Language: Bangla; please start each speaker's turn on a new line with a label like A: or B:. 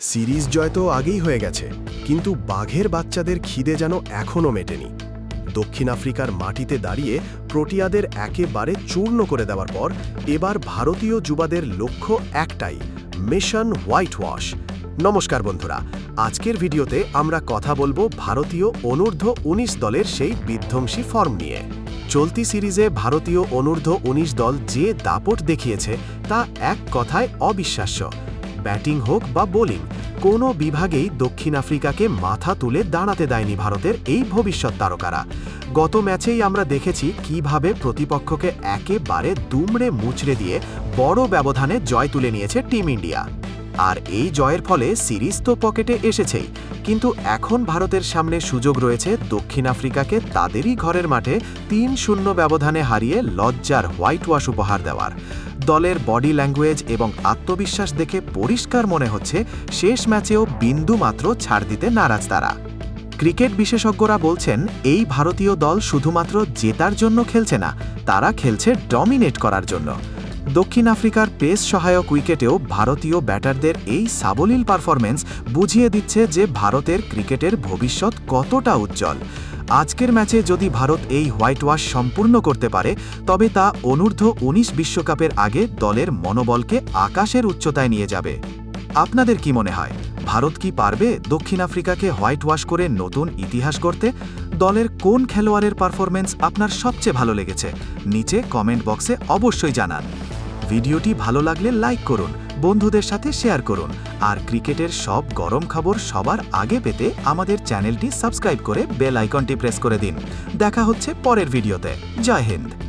A: সিরিজ জয় তো আগেই হয়ে গেছে, কিন্তু বাঘের বাচ্চাদের খিদে যেন এখনও মেটেনি। দক্ষিণ আফ্রিকার মাটিতে দাঁড়িয়ে প্রোটিয়াদের একেবারে চূর্ণ করে দেওয়ার পর এবার ভারতীয় যুবাদের লক্ষ্য একটাই, মিশন হোয়াইট ওয়াশ নমস্কার বন্ধুরা, আজকের ভিডিওতে আমরা কথা বলব ভারতীয় অনূর্ধ্ব উনিশ দলের সেই বিধ্বংসী ফর্ম নিয়ে। চলতি সিরিজে ভারতীয় অনূর্ধ্ব উনিশ দল যে দাপট দেখিয়েছে তা এক কথায় অবিশ্বাস্য। ব্যাটিং হোক বা বোলিং, কোনো বিভাগেই দক্ষিণ আফ্রিকাকে মাথা তুলে দাঁড়াতে দেয়নি ভারতের এই ভবিষ্যৎ তারকারা। গত ম্যাচেই আমরা দেখেছি কীভাবে প্রতিপক্ষকে একেবারে দুমড়ে মুচড়ে দিয়ে বড় ব্যবধানে জয় তুলে নিয়েছে টিম ইন্ডিয়া। আর এই জয়ের ফলে সিরিজ তো পকেটে এসেছেই, কিন্তু এখন ভারতের সামনে সুযোগ রয়েছে দক্ষিণ আফ্রিকাকে তাদেরই ঘরের মাঠে তিন শূন্য ব্যবধানে হারিয়ে লজ্জার হোয়াইট ওয়াশ উপহার দেওয়ার। দলের বডি ল্যাঙ্গুয়েজ এবং আত্মবিশ্বাস দেখে পরিষ্কার মনে হচ্ছে শেষ ম্যাচেও বিন্দু মাত্র ছাড় দিতে নারাজ তারা। ক্রিকেট বিশেষজ্ঞরা বলছেন, এই ভারতীয় দল শুধুমাত্র জেতার জন্য খেলছে না, তারা খেলছে ডমিনেট করার জন্য। দক্ষিণ আফ্রিকার পেস সহায়ক উইকেটেও ভারতীয় ব্যাটারদের এই সাবলীল পারফরমেন্স বুঝিয়ে দিচ্ছে যে ভারতের ক্রিকেটের ভবিষ্যৎ কতটা উজ্জ্বল। আজকের ম্যাচে যদি ভারত এই হোয়াইট ওয়াশ সম্পূর্ণ করতে পারে, তবে তা অনূর্ধ্ব উনিশ বিশ্বকাপের আগে দলের মনোবলকে আকাশের উচ্চতায় নিয়ে যাবে। আপনাদের কি মনে হয়, ভারত কি পারবে দক্ষিণ আফ্রিকাকে হোয়াইট ওয়াশ করে নতুন ইতিহাস গড়তে? দলের কোন খেলোয়াড়ের পারফরমেন্স আপনার সবচেয়ে ভালো লেগেছে? নিচে কমেন্ট বক্সে অবশ্যই জানান। ভিডিওটি ভালো লাগলে লাইক করুন বন্ধুদের সাথে শেয়ার করুন। আর ক্রিকেটের সব গরম খবর সবার আগে পেতে আমাদের চ্যানেলটি সাবস্ক্রাইব করে বেল আইকনটি প্রেস করে দিন। দেখা হচ্ছে পরের ভিডিওতে। জয় হিন্দ।